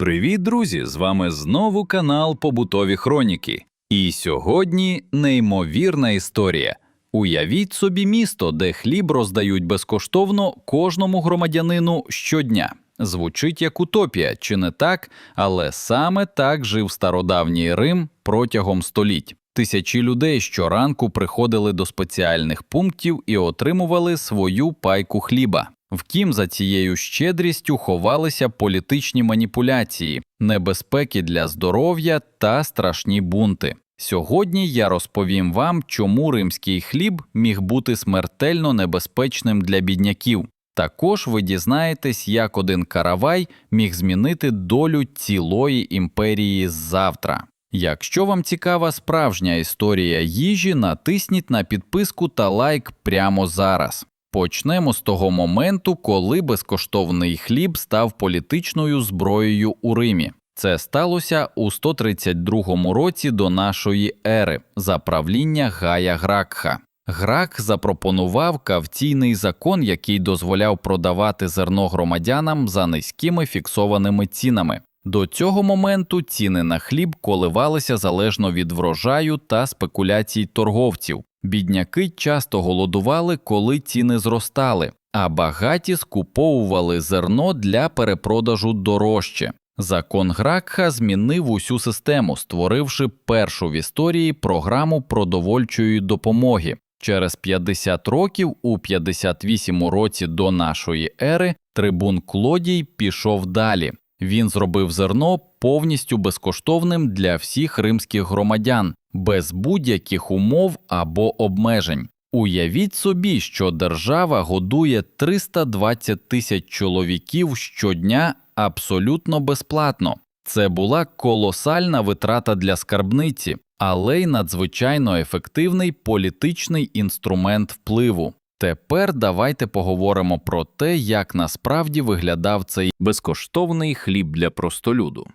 Привіт, друзі! З вами знову канал Побутові Хроніки. І сьогодні неймовірна історія. Уявіть собі місто, де хліб роздають безкоштовно кожному громадянину щодня. Звучить як утопія, чи не так? Але саме так жив стародавній Рим протягом століть. Тисячі людей щоранку приходили до спеціальних пунктів і отримували свою пайку хліба. Втім, за цією щедрістю ховалися політичні маніпуляції, небезпеки для здоров'я та страшні бунти. Сьогодні я розповім вам, чому римський хліб міг бути смертельно небезпечним для бідняків. Також ви дізнаєтесь, як один каравай міг змінити долю цілої імперії завтра. Якщо вам цікава справжня історія їжі, натисніть на підписку та лайк прямо зараз. Почнемо з того моменту, коли безкоштовний хліб став політичною зброєю у Римі. Це сталося у 132 році до нашої ери за правління Гая Гракха. Грак запропонував кавційний закон, який дозволяв продавати зерно громадянам за низькими фіксованими цінами. До цього моменту ціни на хліб коливалися залежно від врожаю та спекуляцій торговців. Бідняки часто голодували, коли ціни зростали, а багаті скуповували зерно для перепродажу дорожче. Закон Гракха змінив усю систему, створивши першу в історії програму продовольчої допомоги. Через 50 років, у 58 році до нашої ери, трибун Клодій пішов далі. Він зробив зерно повністю безкоштовним для всіх римських громадян, без будь-яких умов або обмежень. Уявіть собі, що держава годує 320 тисяч чоловіків щодня абсолютно безплатно. Це була колосальна витрата для скарбниці, але й надзвичайно ефективний політичний інструмент впливу. Тепер давайте поговоримо про те, як насправді виглядав цей безкоштовний хліб для простолюду.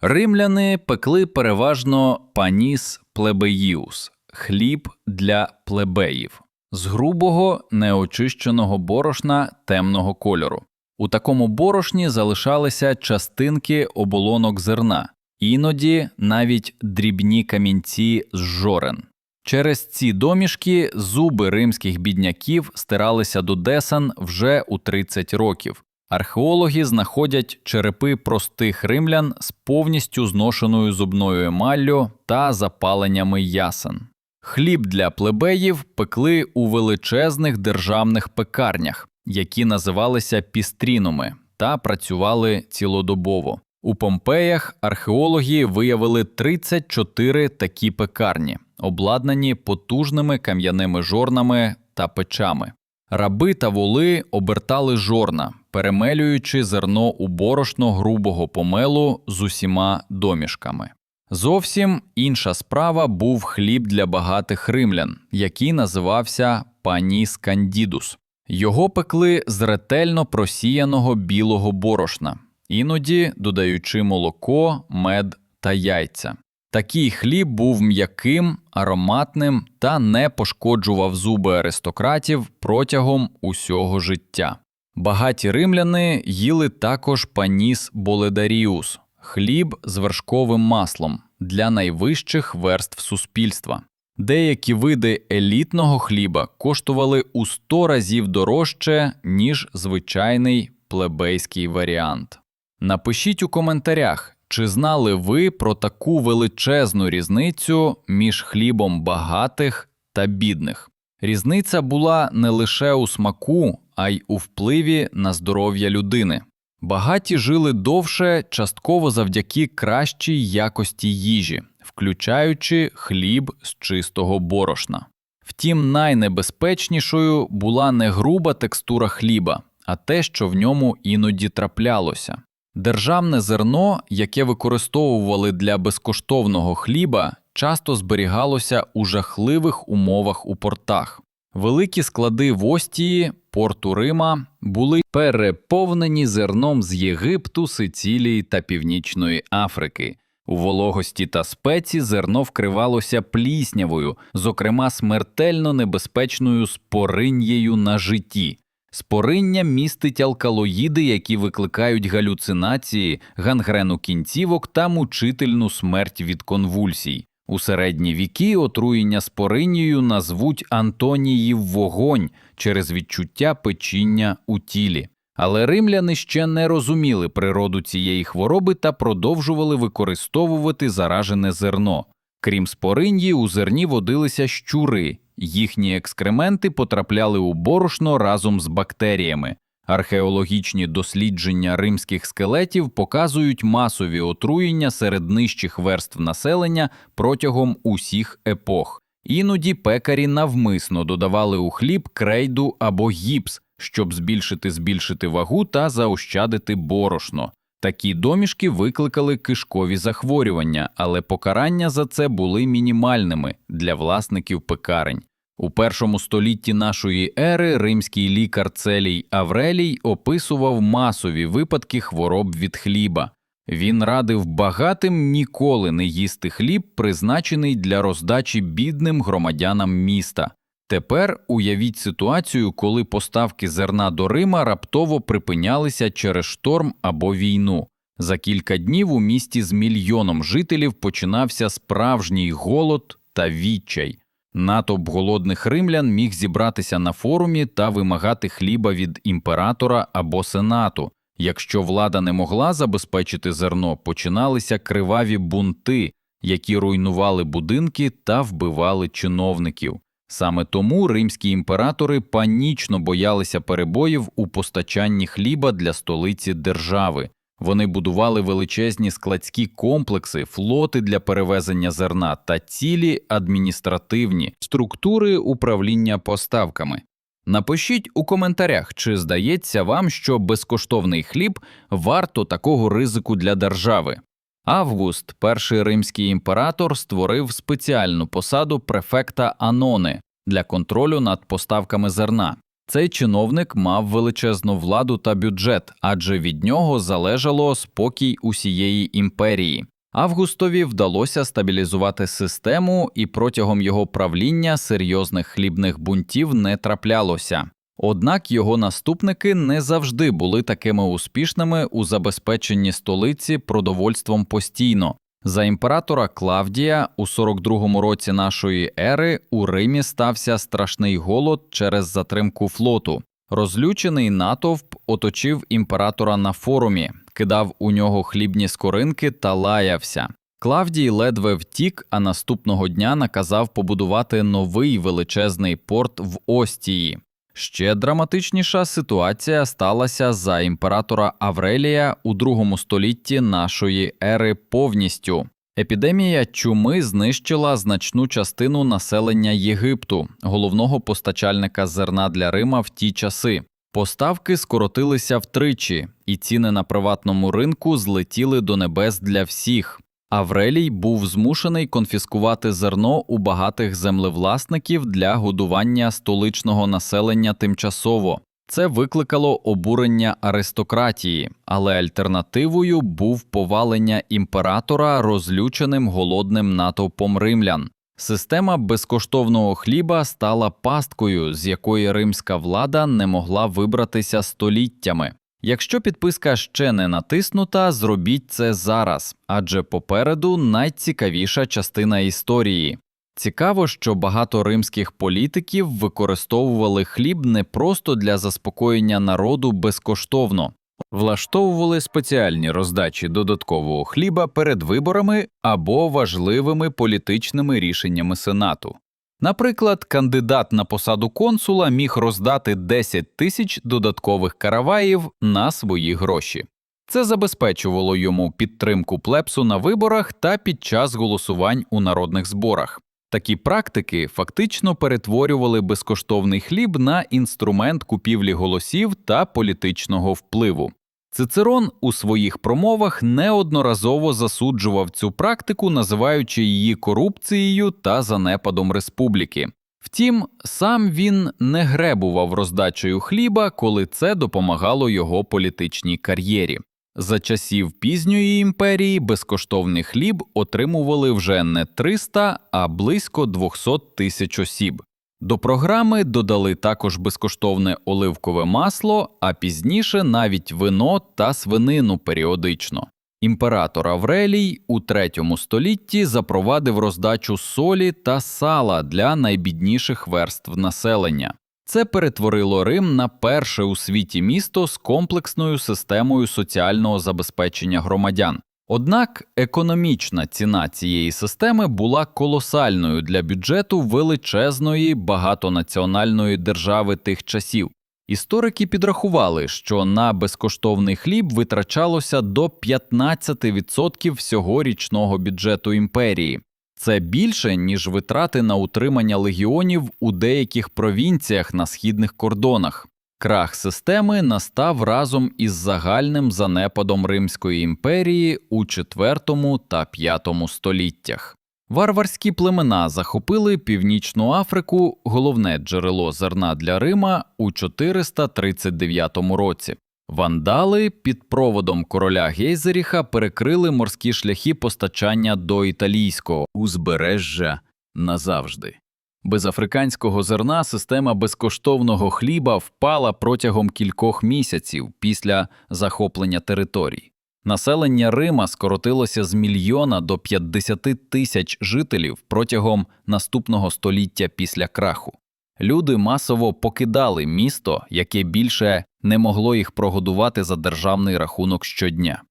Римляни пекли переважно паніс плебеїус хліб для плебеїв з грубого неочищеного борошна темного кольору. У такому борошні залишалися частинки оболонок зерна, іноді навіть дрібні камінці з жорен. Через ці домішки зуби римських бідняків стиралися до десен вже у 30 років. Археологи знаходять черепи простих римлян з повністю зношеною зубною емаллю та запаленнями ясен. Хліб для плебеїв пекли у величезних державних пекарнях, які називалися пістрінами, та працювали цілодобово. У Помпеях археологи виявили 34 такі пекарні, обладнані потужними кам'яними жорнами та печами. Раби та воли обертали жорна, перемелюючи зерно у борошно грубого помелу з усіма домішками. Зовсім інша справа був хліб для багатих римлян, який називався паніс кандідус. Його пекли з ретельно просіяного білого борошна, іноді додаючи молоко, мед та яйця. Такий хліб був м'яким, ароматним та не пошкоджував зуби аристократів протягом усього життя. Багаті римляни їли також паніс боледаріус хліб з вершковим маслом для найвищих верств суспільства. Деякі види елітного хліба коштували у 100 разів дорожче, ніж звичайний плебейський варіант. Напишіть у коментарях, чи знали ви про таку величезну різницю між хлібом багатих та бідних. Різниця була не лише у смаку, а й у впливі на здоров'я людини. Багаті жили довше частково завдяки кращій якості їжі, включаючи хліб з чистого борошна. Втім, найнебезпечнішою була не груба текстура хліба, а те, що в ньому іноді траплялося. Державне зерно, яке використовували для безкоштовного хліба, часто зберігалося у жахливих умовах у портах. Великі склади в Остії, порту Рима, були переповнені зерном з Єгипту, Сицилії та Північної Африки. У вологості та спеці зерно вкривалося пліснявою, зокрема смертельно небезпечною спорин'єю на житті. Спориння містить алкалоїди, які викликають галюцинації, гангрену кінцівок та мучительну смерть від конвульсій. У середні віки отруєння спориннію назвуть Антоніїв вогонь через відчуття печіння у тілі. Але римляни ще не розуміли природу цієї хвороби та продовжували використовувати заражене зерно. Крім спориньї, у зерні водилися щури, їхні екскременти потрапляли у борошно разом з бактеріями. Археологічні дослідження римських скелетів показують масові отруєння серед нижчих верств населення протягом усіх епох. Іноді пекарі навмисно додавали у хліб крейду або гіпс, щоб збільшити збільшити вагу та заощадити борошно. Такі домішки викликали кишкові захворювання, але покарання за це були мінімальними для власників пекарень. У першому столітті нашої ери римський лікар Целій Аврелій описував масові випадки хвороб від хліба. Він радив багатим ніколи не їсти хліб, призначений для роздачі бідним громадянам міста. Тепер уявіть ситуацію, коли поставки зерна до Рима раптово припинялися через шторм або війну. За кілька днів у місті з мільйоном жителів починався справжній голод та відчай. Натовп голодних римлян міг зібратися на форумі та вимагати хліба від імператора або сенату. Якщо влада не могла забезпечити зерно, починалися криваві бунти, які руйнували будинки та вбивали чиновників. Саме тому римські імператори панічно боялися перебоїв у постачанні хліба для столиці держави. Вони будували величезні складські комплекси, флоти для перевезення зерна та цілі адміністративні структури управління поставками. Напишіть у коментарях, чи здається вам, що безкоштовний хліб варто такого ризику для держави. Август, перший римський імператор, створив спеціальну посаду префекта Анони для контролю над поставками зерна. Цей чиновник мав величезну владу та бюджет, адже від нього залежало спокій усієї імперії. Августові вдалося стабілізувати систему, і протягом його правління серйозних хлібних бунтів не траплялося. Однак його наступники не завжди були такими успішними у забезпеченні столиці продовольством постійно. За імператора Клавдія у 42-му році нашої ери у Римі стався страшний голод через затримку флоту. Розлючений натовп оточив імператора на форумі, кидав у нього хлібні скоринки та лаявся. Клавдій ледве втік, а наступного дня наказав побудувати новий величезний порт в Остії. Ще драматичніша ситуація сталася за імператора Аврелія у другому столітті нашої ери повністю. Епідемія чуми знищила значну частину населення Єгипту, головного постачальника зерна для Рима в ті часи. Поставки скоротилися втричі, і ціни на приватному ринку злетіли до небес для всіх. Аврелій був змушений конфіскувати зерно у багатих землевласників для годування столичного населення тимчасово. Це викликало обурення аристократії, але альтернативою був повалення імператора розлюченим голодним натовпом римлян. Система безкоштовного хліба стала пасткою, з якої римська влада не могла вибратися століттями. Якщо підписка ще не натиснута, зробіть це зараз, адже попереду найцікавіша частина історії. Цікаво, що багато римських політиків використовували хліб не просто для заспокоєння народу безкоштовно, влаштовували спеціальні роздачі додаткового хліба перед виборами або важливими політичними рішеннями сенату. Наприклад, кандидат на посаду консула міг роздати 10 тисяч додаткових караваїв на свої гроші. Це забезпечувало йому підтримку плепсу на виборах та під час голосувань у народних зборах. Такі практики фактично перетворювали безкоштовний хліб на інструмент купівлі голосів та політичного впливу. Цицерон у своїх промовах неодноразово засуджував цю практику, називаючи її корупцією та занепадом республіки. Втім, сам він не гребував роздачею хліба, коли це допомагало його політичній кар'єрі. За часів пізньої імперії безкоштовний хліб отримували вже не 300, а близько 200 тисяч осіб. До програми додали також безкоштовне оливкове масло, а пізніше навіть вино та свинину періодично. Імператор Аврелій у третьому столітті запровадив роздачу солі та сала для найбідніших верств населення. Це перетворило Рим на перше у світі місто з комплексною системою соціального забезпечення громадян. Однак економічна ціна цієї системи була колосальною для бюджету величезної багатонаціональної держави тих часів. Історики підрахували, що на безкоштовний хліб витрачалося до 15% всього річного бюджету імперії. Це більше, ніж витрати на утримання легіонів у деяких провінціях на східних кордонах. Крах системи настав разом із загальним занепадом Римської імперії у IV та V століттях. Варварські племена захопили Північну Африку, головне джерело зерна для Рима, у 439 році. Вандали під проводом короля Гейзеріха перекрили морські шляхи постачання до італійського узбережжя назавжди. Без африканського зерна система безкоштовного хліба впала протягом кількох місяців після захоплення територій. Населення Рима скоротилося з мільйона до 50 тисяч жителів протягом наступного століття після краху. Люди масово покидали місто, яке більше не могло їх прогодувати за державний рахунок щодня.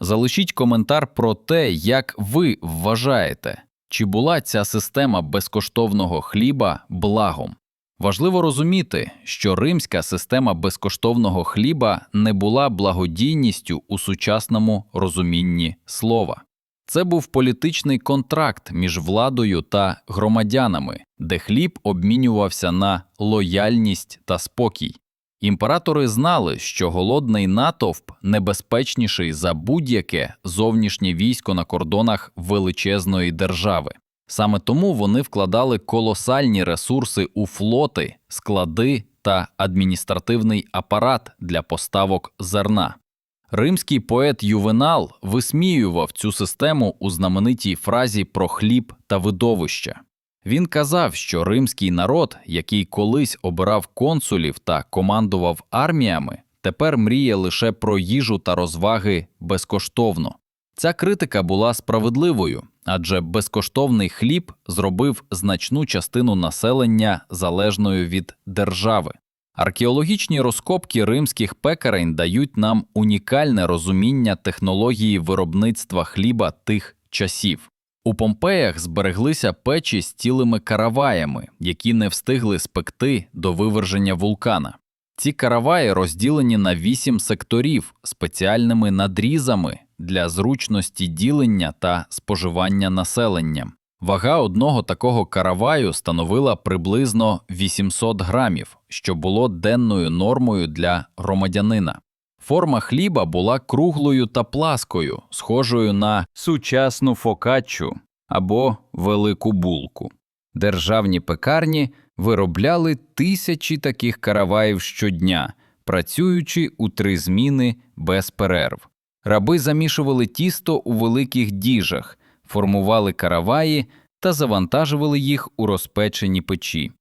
Залишіть коментар про те, як ви вважаєте, чи була ця система безкоштовного хліба благом. Важливо розуміти, що римська система безкоштовного хліба не була благодійністю у сучасному розумінні слова. Це був політичний контракт між владою та громадянами, де хліб обмінювався на лояльність та спокій. Імператори знали, що голодний натовп небезпечніший за будь-яке зовнішнє військо на кордонах величезної держави. Саме тому вони вкладали колосальні ресурси у флоти, склади та адміністративний апарат для поставок зерна. Римський поет Ювенал висміював цю систему у знаменитій фразі про хліб та видовища. Він казав, що римський народ, який колись обирав консулів та командував арміями, тепер мріє лише про їжу та розваги безкоштовно. Ця критика була справедливою, адже безкоштовний хліб зробив значну частину населення залежною від держави. Археологічні розкопки римських пекарень дають нам унікальне розуміння технології виробництва хліба тих часів. У Помпеях збереглися печі з цілими караваями, які не встигли спекти до виверження вулкана. Ці караваї розділені на вісім секторів спеціальними надрізами для зручності ділення та споживання населенням. Вага одного такого караваю становила приблизно 800 грамів, що було денною нормою для громадянина. Форма хліба була круглою та пласкою, схожою на сучасну фокаччу або велику булку. Державні пекарні виробляли тисячі таких караваїв щодня, працюючи у три зміни без перерв. Раби замішували тісто у великих діжах, формували караваї та завантажували їх у розпечені печі.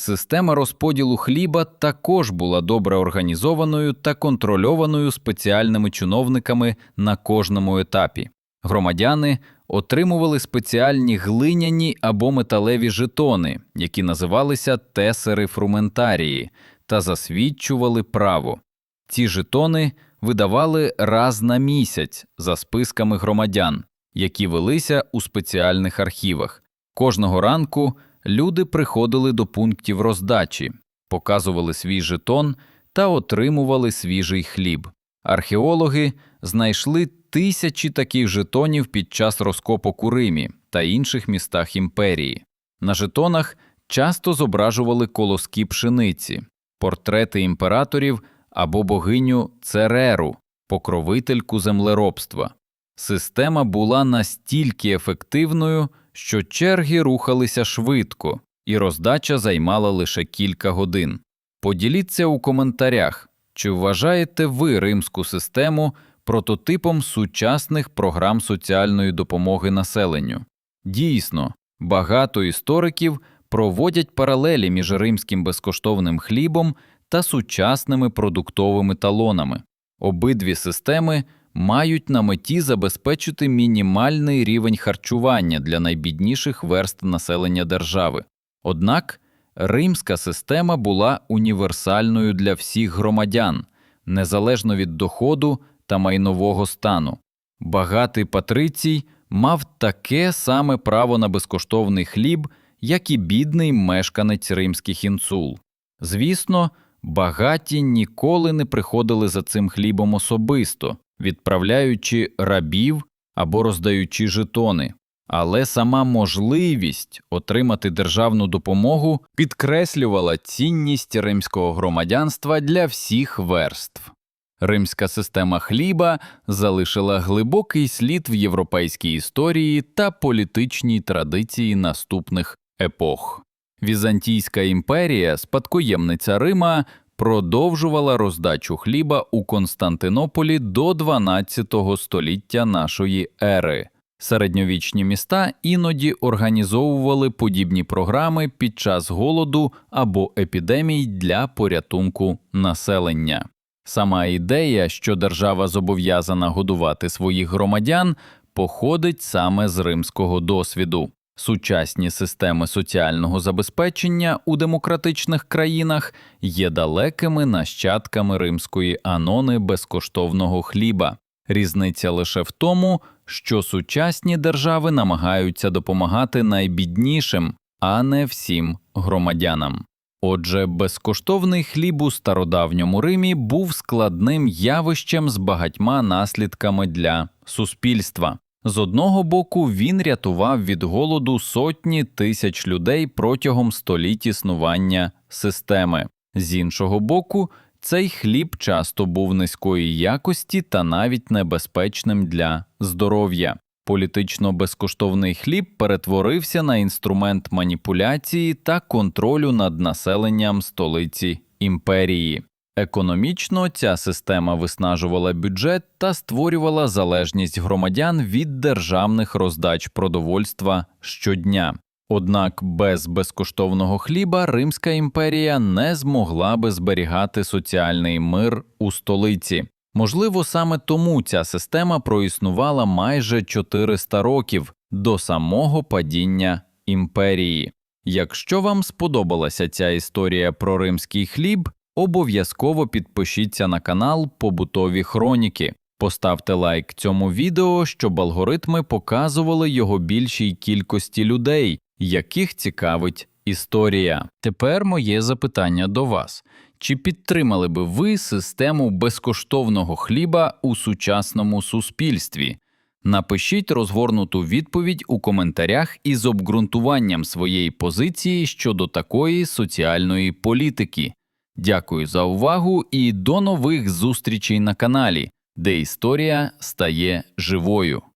Система розподілу хліба також була добре організованою та контрольованою спеціальними чиновниками на кожному етапі. Громадяни отримували спеціальні глиняні або металеві жетони, які називалися тесери фрументарії, та засвідчували право. Ці жетони видавали раз на місяць за списками громадян, які велися у спеціальних архівах. Кожного ранку люди приходили до пунктів роздачі, показували свій жетон та отримували свіжий хліб. Археологи знайшли тисячі таких жетонів під час розкопок у Римі та інших містах імперії. На жетонах часто зображували колоски пшениці, портрети імператорів або богиню Цереру, покровительку землеробства. Система була настільки ефективною, що черги рухалися швидко, і роздача займала лише кілька годин. Поділіться у коментарях, чи вважаєте ви римську систему прототипом сучасних програм соціальної допомоги населенню. Дійсно, багато істориків проводять паралелі між римським безкоштовним хлібом та сучасними продуктовими талонами. Обидві системи мають на меті забезпечити мінімальний рівень харчування для найбідніших верст населення держави. Однак римська система була універсальною для всіх громадян, незалежно від доходу та майнового стану. Багатий патрицій мав таке саме право на безкоштовний хліб, як і бідний мешканець римських інсул. Звісно, багаті ніколи не приходили за цим хлібом особисто, відправляючи рабів або роздаючи жетони. Але сама можливість отримати державну допомогу підкреслювала цінність римського громадянства для всіх верств. Римська система хліба залишила глибокий слід в європейській історії та політичній традиції наступних епох. Візантійська імперія, спадкоємниця Рима, продовжувала роздачу хліба у Константинополі до 12 століття нашої ери. Середньовічні міста іноді організовували подібні програми під час голоду або епідемій для порятунку населення. Сама ідея, що держава зобов'язана годувати своїх громадян, походить саме з римського досвіду. Сучасні системи соціального забезпечення у демократичних країнах є далекими нащадками римської анони безкоштовного хліба. Різниця лише в тому, що сучасні держави намагаються допомагати найбіднішим, а не всім громадянам. Отже, безкоштовний хліб у стародавньому Римі був складним явищем з багатьма наслідками для суспільства. З одного боку, він рятував від голоду сотні тисяч людей протягом століть існування системи. З іншого боку, цей хліб часто був низької якості та навіть небезпечним для здоров'я. Політично безкоштовний хліб перетворився на інструмент маніпуляції та контролю над населенням столиці імперії. Економічно ця система виснажувала бюджет та створювала залежність громадян від державних роздач продовольства щодня. Однак без безкоштовного хліба Римська імперія не змогла би зберігати соціальний мир у столиці. Можливо, саме тому ця система проіснувала майже 400 років до самого падіння імперії. Якщо вам сподобалася ця історія про римський хліб, обов'язково підпишіться на канал Побутові Хроніки. Поставте лайк цьому відео, щоб алгоритми показували його більшій кількості людей, яких цікавить історія. Тепер моє запитання до вас: чи підтримали би ви систему безкоштовного хліба у сучасному суспільстві? Напишіть розгорнуту відповідь у коментарях із обґрунтуванням своєї позиції щодо такої соціальної політики. Дякую за увагу і до нових зустрічей на каналі, де історія стає живою.